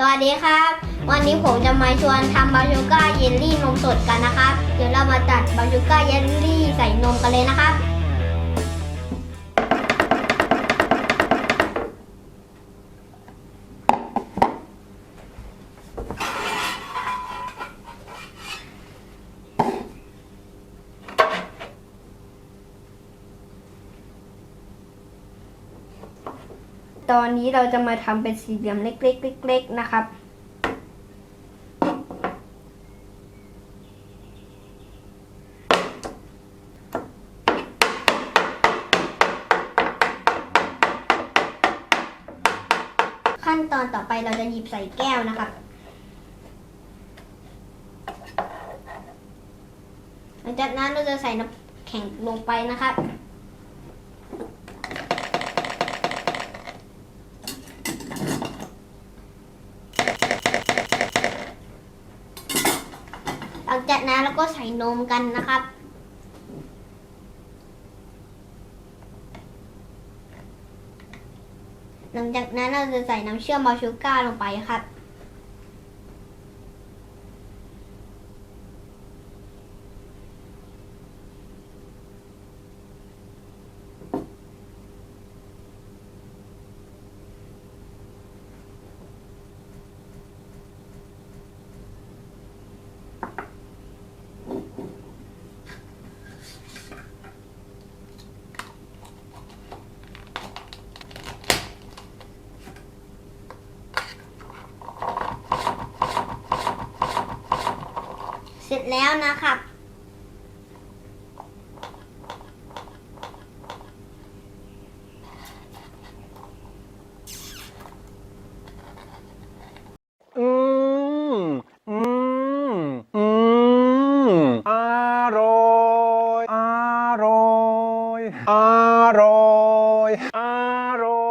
สวัสดีครับ วันนี้ผมจะมาชวนทำบาชูก้าเยลลี่นมสดกันนะครับ เดี๋ยวเรามาจัดบาชูก้าเยลลี่ใส่นมกันเลยนะครับ ตอนนี้เราจะมาทำเป็นสี่เหลี่ยมเล็กๆๆนะครับ ขั้นตอนต่อไปเราจะหยิบใส่แก้วนะครับหลังจากนั้นเราจะใส่น้ำแข็งลงไปนะครับ หลังจากนั้นเราก็ใส่นมกันนะครับ หลังจากนั้นเราจะใส่น้ำเชื่อมบาชูก้าลงไปครับ เสร็จแล้วนะครับ อืม อืม อืม อร่อย อร่อย อร่อย อร่อย